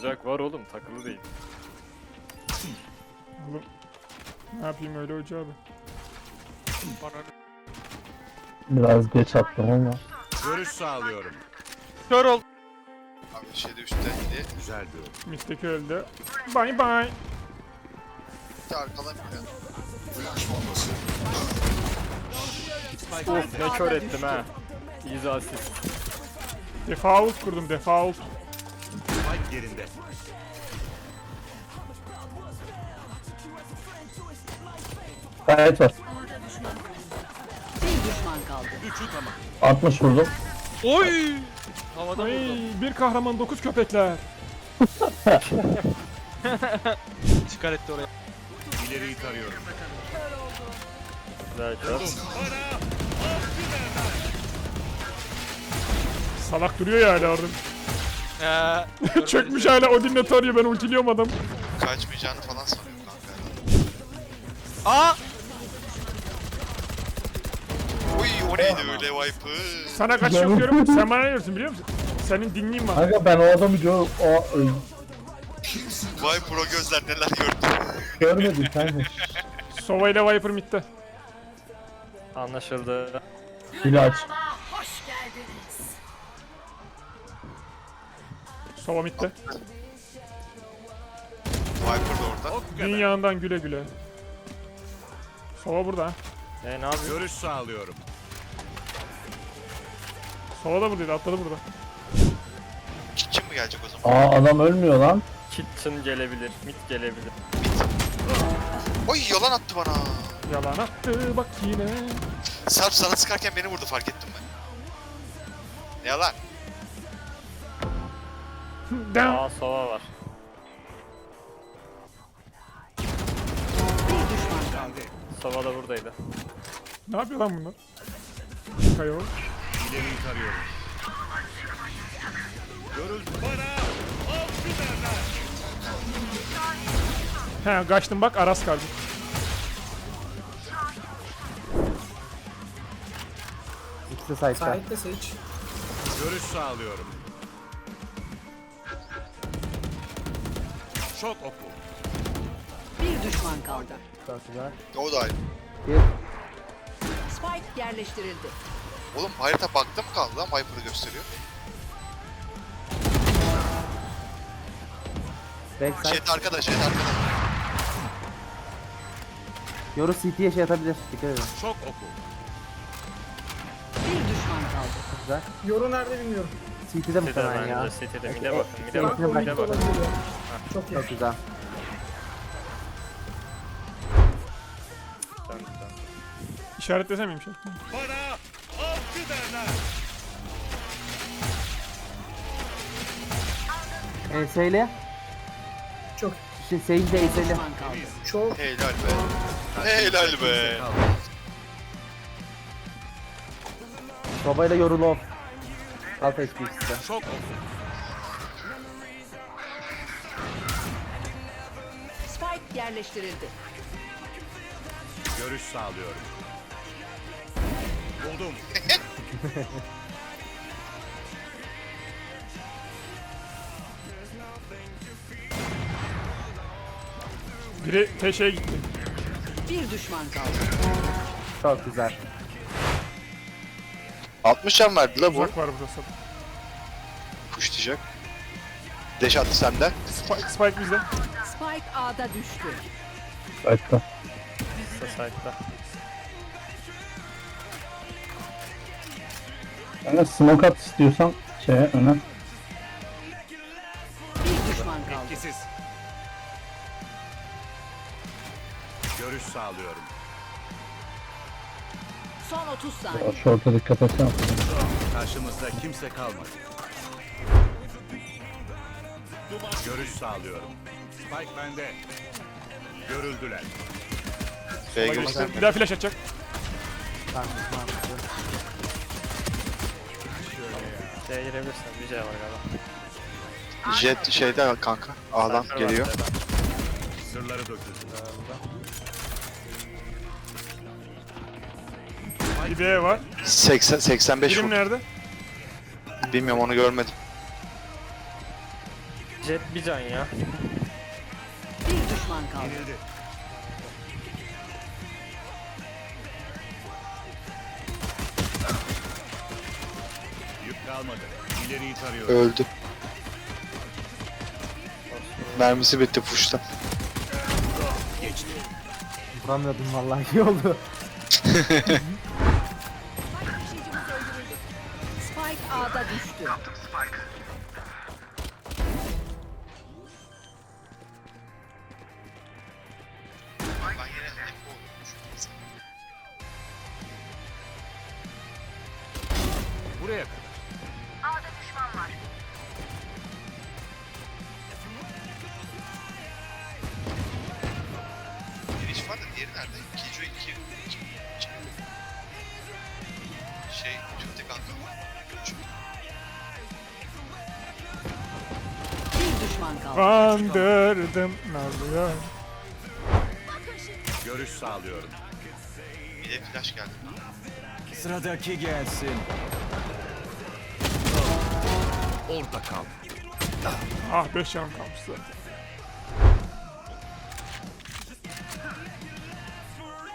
Ocak var oğlum takılı değil. Oğlum. Ne yapayım öyle hoca abi. Biraz geç attım ama. Görüş sağlıyorum. Kör ol. Abi şeyde üstte indi. Güzel bir oyun. Mistik öldü. Bye bye. Bir de arkadan gidiyor. Of ne kör ettim ha. Easy asist. Default kurdum default. Spike yerinde. Gayet var. Bir düşman kaldı. Üçü tamam. 60 vurdum. Oy. Havada Ay, bir kahraman dokuz köpekler. Çıkar etti oraya. İleriyi tarıyorum. Güzel. Salak duruyor ya hala orada. Ee, Çökmüş hala Odin'le tarıyor ben ultiliyorum adam. Kaçmayacağını falan sanıyor kanka. Aa! Uy o neydi öyle wipe'ı? Sana kaç yok diyorum sen bana ne diyorsun biliyor musun? Senin dinliğin var. Kanka ben o adamı gör... O... Vay pro gözler neler gördü. Görmedim kanka. Sova ile Viper midde. Anlaşıldı. İlaç. Sova midde. Viper de orada. Dünyandan güle güle. Sova burada. E ne yapıyor? Görüş sağlıyorum. Sova da buradaydı atladı burada. Kitchen mi gelecek o zaman? Aa adam ölmüyor lan. Kitchen gelebilir. Mid gelebilir. Oy yalan attı bana. Yalan attı bak yine. Sarp sana sıkarken beni vurdu fark ettim ben. Ne yalan? Down. Aa sova var. Bir düşman kaldı. Sova da buradaydı. Ne yapıyor lan bunlar? Kayo. İleriyi tarıyorum. Görüldü. Bana avcı derler. He kaçtım bak Aras kaldı. İkisi site'da. Görüş sağlıyorum. Şok oku. Bir düşman kaldı. O da aynı. Spike yerleştirildi. Oğlum harita mı kaldı lan Viper'ı gösteriyor. Jet arkada, jet arkada. Yoru CT'ye şey atabilir. Dikkat edin. Şok oku. Bir düşman kaldı. CT'de City'de muhtemelen ya. bence. City'de. Mid'e bakın. Mid'e bakın. City'de Mid'e bakın. Çok güzel. Tamam, tamam. İşaretlesem miyim şey? Bana avcı derler. Enseyle. Çok. Şey, Sage de enseyle. kaldı. Helal be. Helal be. Sobayla Yoru ikisi de. Şok oku. Spike yerleştirildi. Görüş sağlıyorum. Buldum. Biri teşeye gitti. Bir düşman kaldı. Çok güzel. 60 can verdi la bu. Uzak var. Push diyecek. Deş attı sende. Spike, Spike bizde. Spike A'da düştü. Site'da. Society'da. Yani smoke at istiyorsan şeye öne. Bir düşman kaldı. Etkisiz. Görüş sağlıyorum. Son 30 O saniye. short'a dikkat etsene. Karşımızda kimse kalmadı. Görüş sağlıyorum. Spike bende. Görüldüler. B'ye Bir gösterme. daha flash atacak. C'ye girebilirsin. Bir C var galiba. Jet şeyde kanka. A'dan Cypher var geliyor. Sırları döküldü. Bir B var. 80 85 Birim vurdu. nerede? Bilmiyorum onu görmedim. Jet bir can ya. Bir düşman kaldı. Yük kalmadı. İleriyi tarıyorum. Öldü. Mermisi bitti puşta. Geçti. Vuramıyordum vallahi iyi oldu. A'da düştü. Ben yine hep bu olmuş. Buraya kadar. Giriş var da diğeri nerede? Kijo 2 düşman kaldı. Kandırdım Nazlı'ya. Görüş sağlıyorum. Bir de flash geldi. Sıradaki gelsin. Orada kal. Ah 5 canım kalmış zaten.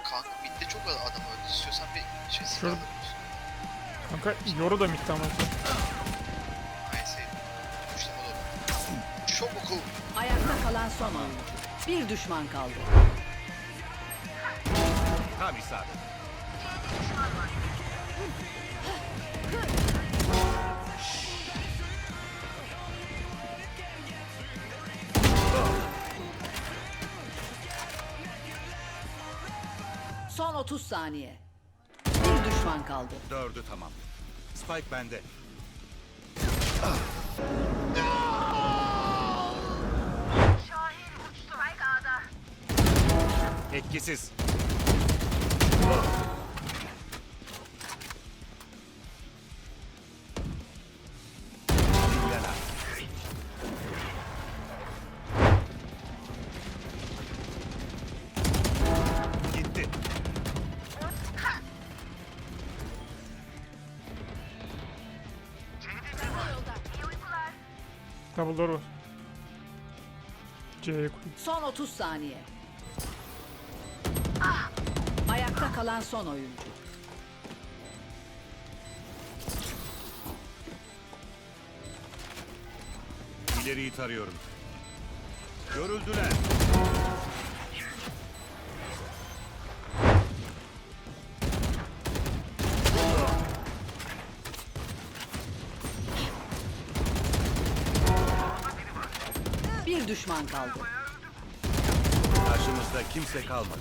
Kanka midde çok adam öldü. İstiyorsan bir şey Şurada. sıkalım. Kanka yoru da mitte kalan son oyuncu. Bir düşman kaldı. Tam isabet. Son 30 saniye. Bir düşman kaldı. Dördü tamam. Spike bende. Etkisiz. Gitti. Double door var. C'ye koy. Son 30 saniye. Kalan son oyuncu. İleriyi tarıyorum. Görüldüler. Bir düşman kaldı. Karşımızda kimse kalmadı.